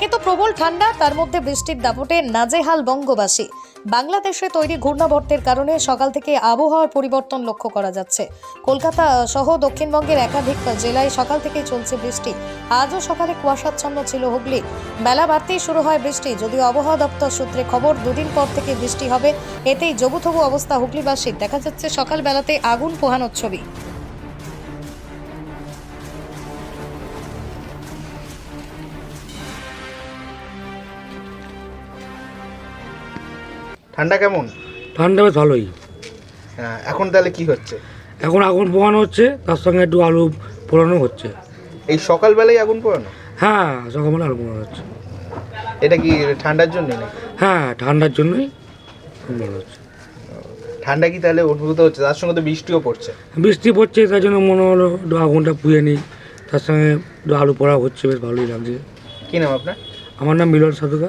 একে তো প্রবল ঠান্ডা, তার মধ্যে বৃষ্টির দাপটে নাজেহাল বঙ্গবাসী। বাংলাদেশে তৈরি ঘূর্ণাবর্তের কারণে সকাল থেকে আবহাওয়ার পরিবর্তন লক্ষ্য করা যাচ্ছে। কলকাতা সহ দক্ষিণবঙ্গের একাধিক জেলায় সকাল থেকেই চলছে বৃষ্টি। আজও সকালে কুয়াশাচ্ছন্ন ছিল হুগলি। বেলা বাড়তেই শুরু হয় বৃষ্টি, যদিও আবহাওয়া দপ্তর সূত্রে খবর, দুদিন পর থেকে বৃষ্টি হবে। এতেই জবুথবু অবস্থা হুগলিবাসীর। দেখা যাচ্ছে সকালবেলাতে আগুন পোহানোর ছবি। ঠান্ডা কেমন? ঠান্ডা বেশ ভালোই। হ্যাঁ, এখন তাহলে কি হচ্ছে? এখন আগুন পোহানো হচ্ছে তার সঙ্গে একটু আলু পোড়ানো হচ্ছে। এই সকালবেলায় আগুন পোড়ানো? হ্যাঁ সকালবেলা আলু পোড়ানো হচ্ছে। এটা কি ঠান্ডার জন্য হ্যাঁ ঠান্ডার জন্যই পোড়ানো হচ্ছে। ঠান্ডা কি তাহলে অনুভূত হচ্ছে? তার সঙ্গে তো বৃষ্টিও পড়ছে। বৃষ্টি পড়ছে তার জন্য মনে হলো একটু আগুনটা পুয়ে নিই। তার সঙ্গে একটু আলু পোড়া হচ্ছে বেশ ভালোই লাগছে। কী নাম আপনার? আমার নাম মিলন সাধুকা